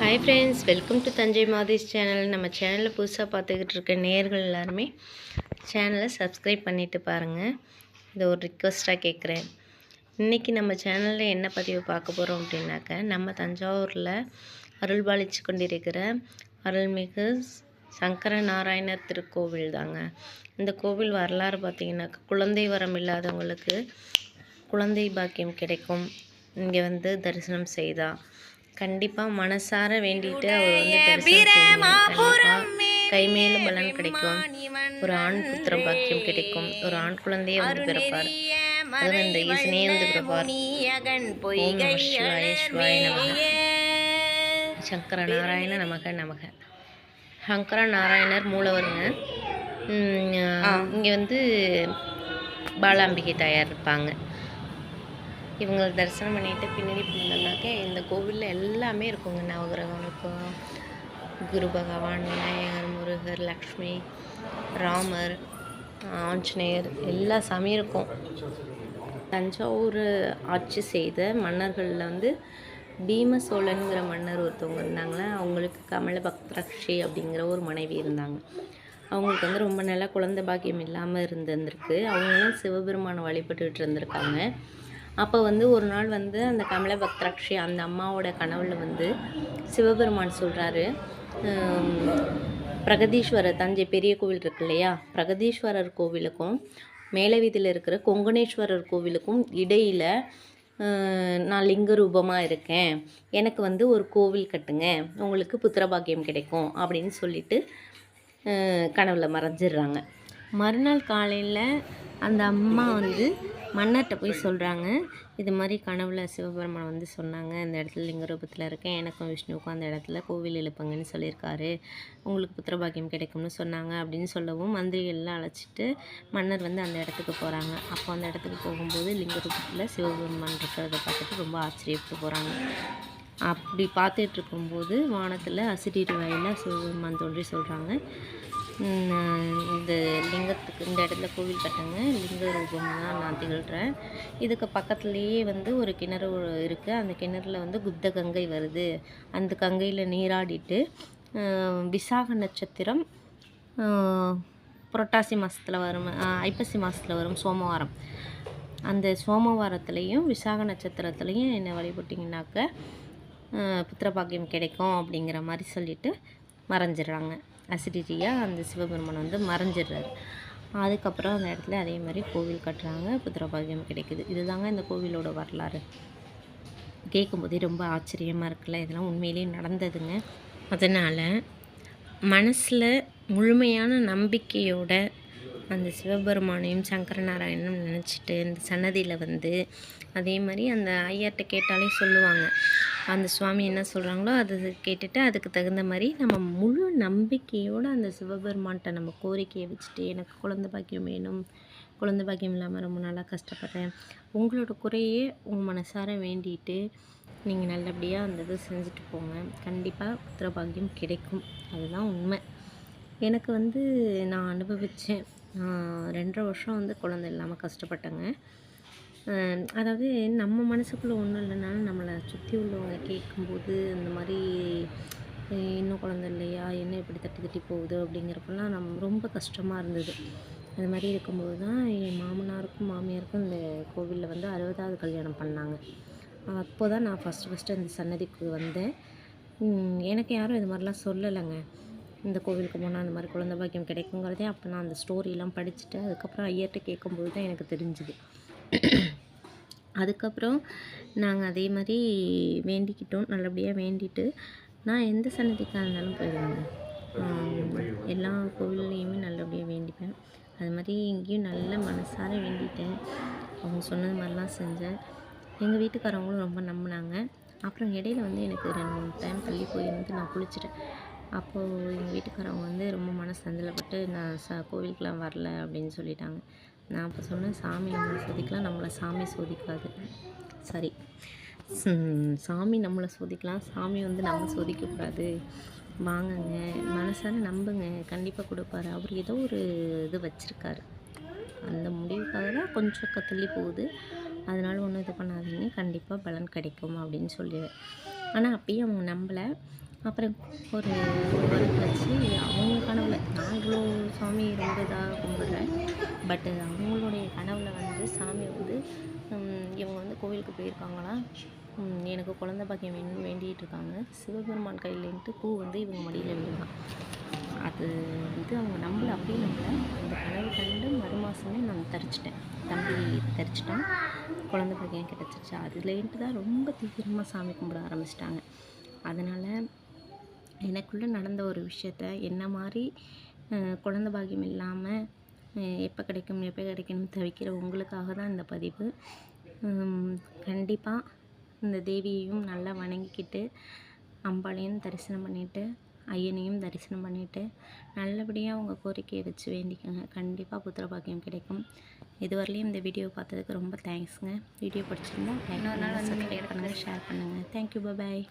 Hi friends welcome to Thanjai மாதிஸ் channel நம்ம சேனலில் புதுசாக பார்த்துக்கிட்டு இருக்க நேர்கள் எல்லாருமே சேனலை சப்ஸ்கிரைப் பண்ணிவிட்டு பாருங்கள் இதை ஒரு ரிக்வஸ்ட்டாக கேட்குறேன் இன்றைக்கி நம்ம சேனலில் என்ன பதிவு பார்க்க போகிறோம் அப்படின்னாக்க நம்ம தஞ்சாவூரில் அருள்பாலிச்சு கொண்டிருக்கிற அருள்மிகு சங்கர நாராயணர் திருக்கோவில் தாங்க. இந்த கோவில் வரலாறு பார்த்திங்கனாக்கா குழந்தை வரம் இல்லாதவங்களுக்கு குழந்தை பாக்கியம் கிடைக்கும். இங்கே வந்து தரிசனம் செய்தா. கண்டிப்பாக மனசார வேண்டிட்டு அவர் வந்து தரிசனம் செய்யுங்க. கண்டிப்பா. கைமேல பலன் கிடைக்கும். ஒரு ஆண் புத்திரம் பாக்கியம் கிடைக்கும். ஒரு ஆண் குழந்தையே வந்து பிறப்பார். அதுவும் இந்த ஈசனே வந்து பிறப்பார். ஓம் நம சிவாய சிவாய நமக. சங்கர நாராயண நமக நமக. சங்கர நாராயணர் மூலவருங்க இங்கே வந்து பாலாம்பிகை தாயார் இருப்பாங்க. இவங்களை தரிசனம் பண்ணிட்டு பின்னாடி போனோம்னாக்க இந்த கோவிலில் எல்லாமே இருக்குங்க. நவகிரகம் இருக்கும். குரு பகவான் விநாயகர் முருகர் லக்ஷ்மி ராமர் ஆஞ்சநேயர் எல்லா சாமியும் இருக்கும். தஞ்சாவூர் ஆட்சி செய்த மன்னர்களில் வந்து பீம சோழனுங்கிற மன்னர் ஒருத்தவங்க இருந்தாங்களே அவங்களுக்கு கமல பக்தரக்ஷி அப்படிங்கிற ஒரு மனைவி இருந்தாங்க. அவங்களுக்கு வந்து ரொம்ப நல்லா குழந்தை பாக்கியம் இல்லாமல் இருந்திருந்திருக்கு அவங்களும் சிவபெருமானை வழிபட்டுக்கிட்டு இருந்திருக்காங்க. அப்போ வந்து ஒரு நாள் வந்து அந்த கமல பக்தராட்சி அந்த அம்மாவோட கனவுல வந்து சிவபெருமான் சொல்கிறாரு பிரகதீஸ்வரர் தஞ்சை பெரிய கோவில் இருக்கு இல்லையா? பிரகதீஸ்வரர் கோவிலுக்கும் மேலே வீதியில் இருக்கிற கொங்கணேஸ்வரர் கோவிலுக்கும் இடையில் நான் லிங்க ரூபமாக இருக்கேன். எனக்கு வந்து ஒரு கோவில் கட்டுங்க. உங்களுக்கு புத்திரபாக்கியம் கிடைக்கும் அப்படின்னு சொல்லிட்டு கனவில் மறைஞ்சிடுறாங்க. மறுநாள் காலையில் அந்த அம்மா வந்து மன்னர்கிட்ட போய் சொல்கிறாங்க இது மாதிரி கனவுல சிவபெருமான் வந்து சொன்னாங்க. அந்த இடத்துல லிங்க ரூபத்தில் இருக்கேன். எனக்கும் விஷ்ணுவுக்கும் அந்த இடத்துல கோவில் எழுப்புங்கன்னு சொல்லியிருக்காரு. உங்களுக்கு புத்திரபாக்கியம் கிடைக்கும்னு சொன்னாங்க அப்படின்னு சொல்லவும் மந்திரிகள்லாம் அழைச்சிட்டு மன்னர் வந்து அந்த இடத்துக்கு போகிறாங்க அப்போ அந்த இடத்துக்கு போகும்போது லிங்க ரூபத்தில் சிவபெருமான் இருக்கிறத பார்த்துட்டு ரொம்ப ஆச்சரியப்பட்டு போகிறாங்க அப்படி பார்த்துட்டு இருக்கும்போது வானத்தில் அசிரீர் வாயில் சிவபெருமான் தோன்றி சொல்கிறாங்க இந்த லிங்கத்துக்கு இந்த இடத்துல கோவில் கட்டுங்க. லிங்க ரூபம் தான் நான் திகழ்கிறேன் இதுக்கு பக்கத்துலேயே வந்து ஒரு கிணறு இருக்குது அந்த கிணறுல வந்து குப்த கங்கை வருது. அந்த கங்கையில் நீராடிட்டு விசாக நட்சத்திரம் புரட்டாசி மாதத்தில் வரும் ஐப்பசி மாதத்தில் வரும் சோமவாரம். அந்த சோமவாரத்துலேயும் விசாக நட்சத்திரத்துலேயும் என்னை வழிபட்டிங்கனாக்க புத்திரபாக்கியம் கிடைக்கும் அப்படிங்கிற மாதிரி சொல்லிவிட்டு மறைஞ்சிடுறாங்க அசிடிட்டியாக அந்த சிவபெருமான் வந்து மறைஞ்சிடுறாரு. அதுக்கப்புறம் அந்த இடத்துல அதே மாதிரி கோவில் கட்டுறாங்க. புத்திரபாகியம் கிடைக்குது. இதுதாங்க இந்த கோவிலோட வரலாறு. கேட்கும்போதே ரொம்ப ஆச்சரியமாக இருக்குல்ல? இதெல்லாம் உண்மையிலேயே நடந்ததுங்க. அதனால் மனசில் முழுமையான நம்பிக்கையோட அந்த சிவபெருமானையும் சங்கரநாராயணனும் நினச்சிட்டு இந்த சன்னதியில் வந்து அதே மாதிரி அந்த ஐயாட்ட கேட்டாலே சொல்லுவாங்க. அந்த சுவாமி என்ன சொல்கிறாங்களோ அதை கேட்டுட்டு அதுக்கு தகுந்த மாதிரி நம்ம முழு நம்பிக்கையோடு அந்த சிவபெருமான்கிட்ட நம்ம கோரிக்கையை வச்சுட்டு எனக்கு குழந்த பாக்கியம் வேணும் குழந்த பாக்கியம் இல்லாமல் ரொம்ப நாளாக கஷ்டப்படுறேன் உங்களோட குறையே உங்கள் மனசார வேண்டிட்டு நீங்கள் நல்லபடியாக அந்த இது செஞ்சுட்டு போங்க. கண்டிப்பாக புத்திர பாக்கியம் கிடைக்கும். அதுதான் உண்மை. எனக்கு வந்து நான் அனுபவித்தேன் ரெண்டரை வருஷம் வந்து குழந்தை இல்லாமல் கஷ்டப்பட்டேங்க. அதாவது நம்ம மனசுக்குள்ளே ஒன்றும் இல்லைனாலும் நம்மளை சுற்றி உள்ளவங்க கேட்கும்போது அந்த மாதிரி இன்னும் குழந்த இல்லையா? என்ன இப்படி தட்டி தட்டி போகுது? அப்படிங்கிறப்பெல்லாம் நம் ரொம்ப கஷ்டமாக இருந்தது. அது மாதிரி இருக்கும்போது தான் என் மாமனாருக்கும் மாமியாருக்கும் இந்த கோவிலில் வந்து அறுபதாவது கல்யாணம் பண்ணாங்க. அப்போ தான் நான் ஃபஸ்ட்டு ஃபஸ்ட்டு அந்த சன்னதிக்கு வந்தேன். எனக்கு யாரும் இது மாதிரிலாம் சொல்லலைங்க. இந்த கோவிலுக்கு போனால் அந்த மாதிரி குழந்த பாக்கியம் கிடைக்குங்கிறதே அப்போ நான் அந்த ஸ்டோரிலாம் படிச்சுட்டு அதுக்கப்புறம் ஐயர்கிட்ட கேட்கும்போது தான் எனக்கு தெரிஞ்சுது. அதுக்கப்புறம் நாங்கள் அதே மாதிரி வேண்டிக்கிட்டோம் நல்லபடியாக வேண்டிட்டு நான் எந்த சன்னதிக்காக இருந்தாலும் போயிடுவேங்க. எல்லா கோவில்லையுமே நல்லபடியாக வேண்டிப்பேன். அது மாதிரி இங்கேயும் நல்ல மனசார வேண்டிட்டேன். அவங்க சொன்னது மாதிரிலாம் செஞ்சேன். எங்கள் வீட்டுக்காரவங்களும் ரொம்ப நம்பினாங்க. அப்புறம் இடையில வந்து எனக்கு ரெண்டு மூணு டைம் தள்ளி போயிருந்து நான் குளிச்சிட்டேன். அப்போது எங்கள் வீட்டுக்காரவங்க வந்து ரொம்ப மனசு சந்தலப்பட்டு நான் ச கோவிலுக்கெலாம் வரல அப்படின்னு சொல்லிட்டாங்க. நான் அப்போ சொன்னேன் சாமி நம்மளை சோதிக்கலாம் நம்மளை சாமி சோதிக்காது. சரி. சாமி நம்மளை சோதிக்கலாம் சாமி வந்து நம்ம சோதிக்கக்கூடாது. வாங்குங்க மனசார நம்புங்க கண்டிப்பாக கொடுப்பாரு. அவர் ஏதோ ஒரு இது வச்சுருக்காரு. அந்த முடிவுக்காக தான் கொஞ்சம் கத்தள்ளி போகுது. அதனால் ஒன்றும் இது பண்ணாதீங்க கண்டிப்பாக பலன் கிடைக்கும் அப்படின்னு சொல்லிடுவேன். ஆனால் அப்பயும் அவங்க நம்பலை. அப்புறம் ஒரு ஒரு வாரம் கழிச்சு அவங்க கனவில் நான் இவ்வளோ சாமி ரொம்ப இதாக கும்பிட்றேன். பட்டு அவங்களுடைய கனவில் வந்து சாமி வந்து இவங்க வந்து கோவிலுக்கு போயிருக்காங்களா? எனக்கு குழந்த பாக்கியம் வேணும்னு வேண்டிகிட்டு இருக்காங்க. சிவபெருமான் கையிலேன்ட்டு பூ வந்து இவங்க மடியில் விழுதான் அது வந்து அவங்க நம்மளை அப்படியே நம்மளை அந்த கனவு கண்டு மறு மாதமே நான் தரிச்சிட்டேன். தம்பி தரிச்சிட்டான். குழந்த பாக்கியம் கிடச்சிருச்சு. அதுலேன்ட்டு தான் ரொம்ப தீவிரமாக சாமி கும்பிட ஆரம்பிச்சிட்டாங்க. அதனால் எனக்குள்ளே நடந்த ஒரு விஷயத்த என்ன மாதிரி குழந்த பாக்கியம் இல்லாமல் எப்போ கிடைக்கும் எப்போ கிடைக்கணும் தவிக்கிற உங்களுக்காக தான் இந்த பதிவு. கண்டிப்பாக இந்த தேவியையும் நல்லா வணங்கிக்கிட்டு அம்பாளையும் தரிசனம் பண்ணிவிட்டு ஐயனையும் தரிசனம் பண்ணிவிட்டு நல்லபடியாக உங்கள் கோரிக்கையை வச்சு வேண்டிக்கோங்க. கண்டிப்பாக புத்திர பாக்கியம் கிடைக்கும். இதுவரையிலையும் இந்த வீடியோ பார்த்ததுக்கு ரொம்ப தேங்க்ஸ்ங்க வீடியோ பிடிச்சிருந்தா இன்னொரு நாள் வந்து ஷேர் பண்ணுங்கள் தேங்க்யூ பாய்